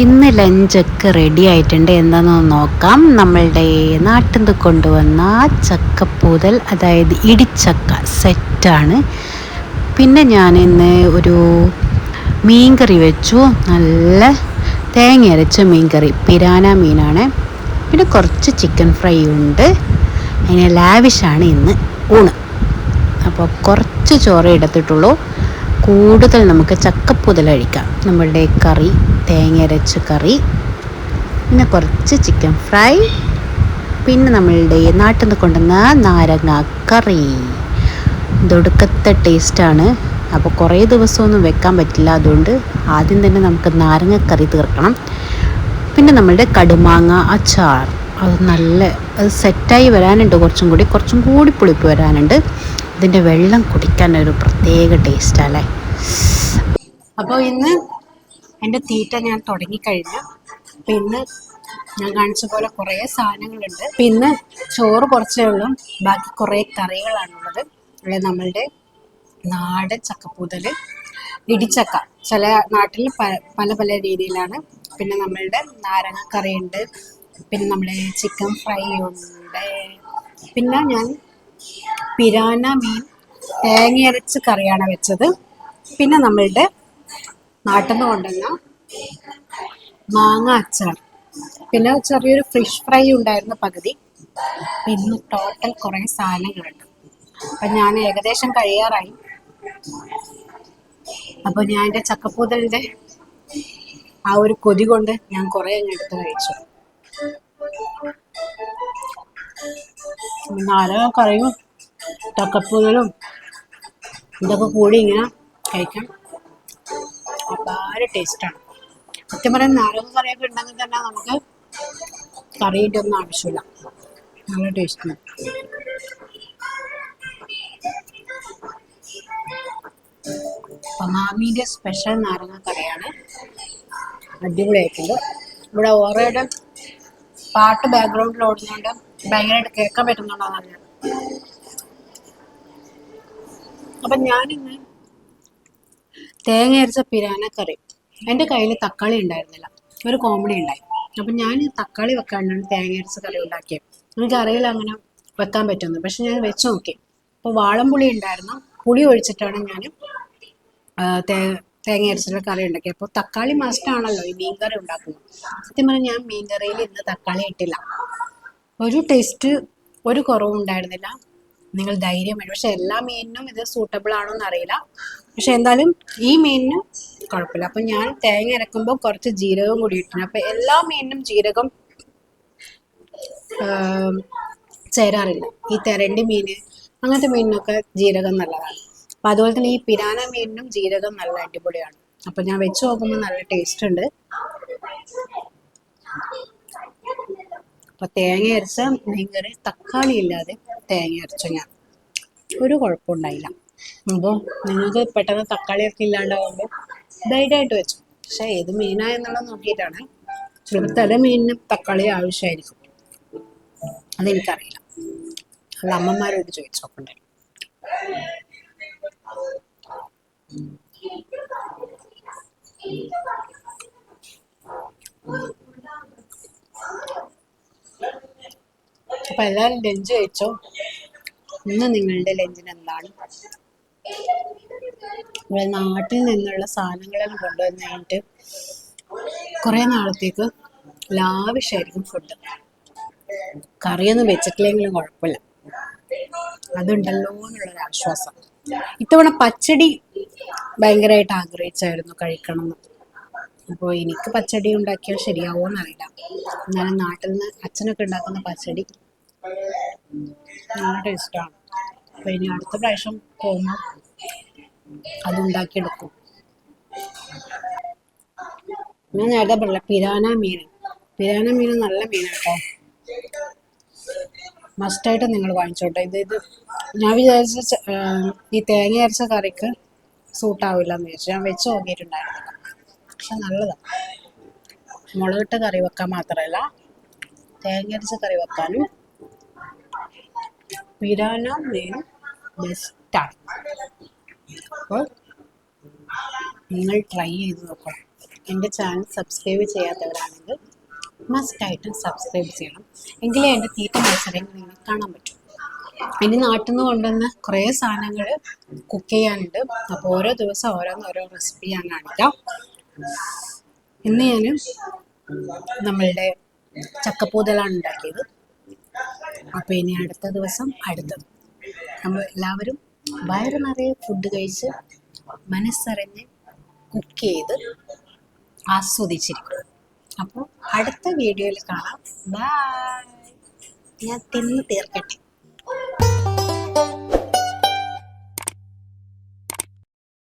ഇന്ന് ലഞ്ചൊക്കെ റെഡി ആയിട്ടുണ്ട്. എന്താണെന്ന് നോക്കാം. നമ്മളുടെ നാട്ടിൽ നിന്ന് കൊണ്ടുവന്ന ചക്കപ്പൂതൽ അതായത് ഇടിച്ചക്ക സെറ്റാണ് പിന്നെ ഞാൻ ഇന്ന് ഒരു മീൻകറി വെച്ചു. നല്ല തേങ്ങ അരച്ച മീൻകറി. പിരാന മീനാണ്. പിന്നെ കുറച്ച് ചിക്കൻ ഫ്രൈ ഉണ്ട്. അതിന് ലാവിഷാണ് ഇന്ന് ഊണ്. അപ്പോൾ കുറച്ച് ചോറ് എടുത്തിട്ടുള്ളൂ. കൂടുതൽ നമുക്ക് ചക്കപ്പൂതൽ കഴിക്കാം. നമ്മളുടെ കറി തേങ്ങ അരച്ച കറി പിന്നെ കുറച്ച് ചിക്കൻ ഫ്രൈ പിന്നെ നമ്മളുടെ നാട്ടിൽ നിന്ന് കൊണ്ടുവന്ന നാരങ്ങ കറി. ഇതൊടുക്കത്തെ ടേസ്റ്റാണ് അപ്പോൾ കുറേ ദിവസമൊന്നും വെക്കാൻ പറ്റില്ല. അതുകൊണ്ട് ആദ്യം തന്നെ നമുക്ക് നാരങ്ങക്കറി തീർക്കണം. പിന്നെ നമ്മളുടെ കടുമാങ്ങ അച്ചാർ. അത് നല്ല അത് സെറ്റായി വരാനുണ്ട് കുറച്ചും കൂടി. കുറച്ചും കൂടി പുളിപ്പ് വരാനുണ്ട്. ഇതിന്റെ വെള്ളം കുടിക്കാൻ ഒരു പ്രത്യേക അല്ലേ അപ്പോൾ ഇന്ന് എന്റെ തീറ്റ ഞാൻ തുടങ്ങിക്കഴിഞ്ഞു. പിന്നെ ഞാൻ കാണിച്ച പോലെ കുറേ സാധനങ്ങളുണ്ട്. പിന്നെ ചോറ് കുറച്ചേ ഉള്ളൂ. ബാക്കി കുറേ കറികളാണുള്ളത്. നമ്മളുടെ നാടൻ ചക്കപ്പൂതൽ ഇടിച്ചക്ക. ചില നാട്ടിൽ പല പല രീതിയിലാണ്. പിന്നെ നമ്മളുടെ നാരങ്ങക്കറി ഉണ്ട് പിന്നെ നമ്മുടെ ചിക്കൻ ഫ്രൈ ഉണ്ട്. പിന്നെ ഞാൻ പിരാന മീൻ തേങ്ങയരച്ച് കറിയാണ് വെച്ചത്. പിന്നെ നമ്മളുടെ നാട്ടിൽ നിന്ന് കൊണ്ടുവന്ന മാങ്ങ അച്ചാർ. പിന്നെ ചെറിയൊരു ഫിഷ് ഫ്രൈ ഉണ്ടായിരുന്ന പകുതി. പിന്നെ ടോട്ടൽ കുറേ സാധനങ്ങളുണ്ട്. അപ്പം ഞാൻ ഏകദേശം കഴിയാറായി. അപ്പോൾ ഞാൻ എന്റെ ചക്കപ്പൂതലിന്റെ ആ ഒരു കൊതി കൊണ്ട് ഞാൻ കുറേ അങ്ങ് എടുത്ത് കഴിച്ചു. നാരക കറിയും ചക്കപ്പൂതലും ഇതൊക്കെ കൂടി ഇങ്ങനെ കഴിക്കാൻ അപാര ടേസ്റ്റാണ് സത്യം പറയാൻ നാരങ്ങ കറിയൊക്കെ ഉണ്ടെങ്കിൽ തന്നെ നമുക്ക് കറിയുടെ ഒന്നും ആവശ്യമില്ല. നല്ല ടേസ്റ്റാണ് മാമീന്റെ സ്പെഷ്യൽ നാരങ്ങ കറിയാണ്. അടിപൊളിയായിട്ടുണ്ട്. ഇവിടെ ഓറയുടെ പാട്ട് ബാക്ക്ഗ്രൗണ്ടിൽ ഓടുന്നുണ്ട് ഭയങ്കരമായിട്ട് കേൾക്കാൻ പറ്റുന്നുണ്ടോ നല്ല അപ്പം ഞാനിന്ന് തേങ്ങ അരച്ച പിരാന കറി. എന്റെ കയ്യിൽ തക്കാളി ഉണ്ടായിരുന്നില്ല. ഒരു കോമഡി ഉണ്ടായി. അപ്പം ഞാൻ തക്കാളി വെക്കാണ്ടാണ് തേങ്ങ അരച്ച കറി ഉണ്ടാക്കിയത് എനിക്കറിയില്ല അങ്ങനെ വെക്കാൻ പറ്റുമെന്ന്. പക്ഷെ ഞാൻ വെച്ച് നോക്കി. അപ്പോൾ വാളംപുളി ഉണ്ടായിരുന്നു പുളി ഒഴിച്ചിട്ടാണ് ഞാൻ തേങ്ങ അരച്ചിട്ടുള്ള കറി ഉണ്ടാക്കി അപ്പോൾ തക്കാളി മസ്റ്റാണല്ലോ ഈ മീൻ കറി ഉണ്ടാക്കുന്നത് സത്യം പറഞ്ഞാൽ ഞാൻ മീൻ കറിയിൽ ഇന്ന് തക്കാളി ഇട്ടില്ല. ഒരു ടേസ്റ്റ് ഒരു കുറവും ഉണ്ടായിരുന്നില്ല. നിങ്ങൾ ധൈര്യമായിട്ട് പക്ഷെ എല്ലാ മീനിനും ഇത് സൂട്ടബിൾ ആണോ എന്നറിയില്ല പക്ഷെ എന്തായാലും ഈ മീനിന് കുഴപ്പമില്ല. അപ്പം ഞാൻ തേങ്ങ അരക്കുമ്പോൾ കുറച്ച് ജീരകം കൂടി ഇട്ടിട്ടുണ്ട്. അപ്പം എല്ലാ മീനിനും ജീരകം ചേരാറില്ല. ഈ തെരണ്ടി മീന് അങ്ങനത്തെ മീനിനൊക്കെ ജീരകം നല്ലതാണ്. അപ്പം അതുപോലെ തന്നെ ഈ പിരാന മീനിനും ജീരകം നല്ല അടിപൊളിയാണ്. അപ്പം ഞാൻ വെച്ച് നോക്കുമ്പോൾ നല്ല ടേസ്റ്റ് ഉണ്ട്. അപ്പൊ തേങ്ങ അരച്ച മീൻകറി തക്കാളി ഇല്ലാതെ തേങ്ങ അരച്ചു ഞാൻ. ഒരു കുഴപ്പമുണ്ടായില്ല അപ്പോൾ നിങ്ങൾക്ക് പെട്ടെന്ന് തക്കാളിയൊക്കെ ഇല്ലാണ്ടാവുമ്പോൾ ധൈര്യമായിട്ട് വെച്ചു. പക്ഷെ ഏത് മീനാ എന്നുള്ളത് നോക്കിയിട്ടാണ്. ചിലപ്പോൾ തല മീനിന് തക്കാളി ആവശ്യമായിരിക്കും. അതെനിക്കറിയില്ല. അത് അമ്മമാരോട് ചോദിച്ചു നോക്കണ്ടേ. അപ്പൊ എല്ലാവരും ലഞ്ച് കഴിച്ചോ? ഇന്ന് നിങ്ങളുടെ ലഞ്ചിന് എന്താണ്? ഇവിടെ നാട്ടിൽ നിന്നുള്ള സാധനങ്ങളെല്ലാം കൊണ്ടുവന്ന് കഴിഞ്ഞിട്ട് കുറേ നാളത്തേക്ക് ലാവിഷായിരിക്കും ഫുഡ് കറിയൊന്നും വെച്ചിട്ടില്ലെങ്കിലും കുഴപ്പമില്ല. അതുണ്ടല്ലോ എന്നുള്ളൊരു ആശ്വാസം. ഇത്തവണ പച്ചടി ഭയങ്കരമായിട്ട് ആഗ്രഹിച്ചായിരുന്നു കഴിക്കണം എന്ന് അപ്പോൾ എനിക്ക് പച്ചടി ഉണ്ടാക്കിയാൽ ശരിയാവുമോ എന്നറിയില്ല എന്നാലും നാട്ടിൽ നിന്ന് അച്ഛനൊക്കെ ഉണ്ടാക്കുന്ന പച്ചടി നല്ല ടേസ്റ്റാണ്. അപ്പോൾ ഇനി അടുത്ത പ്രാവശ്യം പോകുമ്പോൾ അതുണ്ടാക്കിയെടുക്കും. ഞാൻ നേരത്തെ പറഞ്ഞ പിരാന മീൻ. പിരാന മീൻ നല്ല മീനാട്ടോ മസ്റ്റായിട്ട് നിങ്ങൾ വാങ്ങിച്ചോട്ടെ. ഇത് ഇത് ഞാൻ വിചാരിച്ച ഈ തേങ്ങ അരച്ച കറിക്ക് സൂട്ടാവില്ല എന്ന് വിചാരിച്ചു. ഞാൻ വെച്ച് നോക്കിയിട്ടുണ്ടായിരുന്നില്ല. പക്ഷെ നല്ലതാണ് മുളകിട്ട കറി വെക്കാൻ മാത്രമല്ല തേങ്ങ അരച്ച കറി വെക്കാനും പിരാന മീൻ ബെസ്റ്റാണ് അപ്പോൾ നിങ്ങൾ ട്രൈ ചെയ്ത് നോക്കണം. എന്റെ ചാനൽ സബ്സ്ക്രൈബ് ചെയ്യാത്തവരാണെങ്കിൽ മസ്റ്റായിട്ടും സബ്സ്ക്രൈബ് ചെയ്യണം. എങ്കിലേ എന്റെ തീറ്റ മത്സരങ്ങൾ നിങ്ങൾക്ക് കാണാൻ പറ്റും. ഇനി നാട്ടിൽ നിന്ന് കൊണ്ടുവന്ന കുറേ സാധനങ്ങൾ കുക്ക് ചെയ്യാനുണ്ട്. അപ്പോൾ ഓരോ ദിവസം ഓരോന്ന് ഓരോ റെസിപ്പി ഞാൻ കാണിക്കാം. ഇന്ന് ഞാൻ നമ്മളുടെ ചക്കപ്പൂതലാണ് ഉണ്ടാക്കിയത്. അപ്പോൾ ഇനി അടുത്ത ദിവസം അടുത്തത് നമ്മൾ എല്ലാവരും വയറ് നിറയെ ഫുഡ് കഴിച്ച് മനസ്സറിഞ്ഞ് കുക്ക് ചെയ്ത് ആസ്വദിച്ചിരിക്കും അപ്പോൾ അടുത്ത വീഡിയോയിൽ കാണാം. ബൈ ഞാൻ തിന്ന് തീർക്കട്ടെ.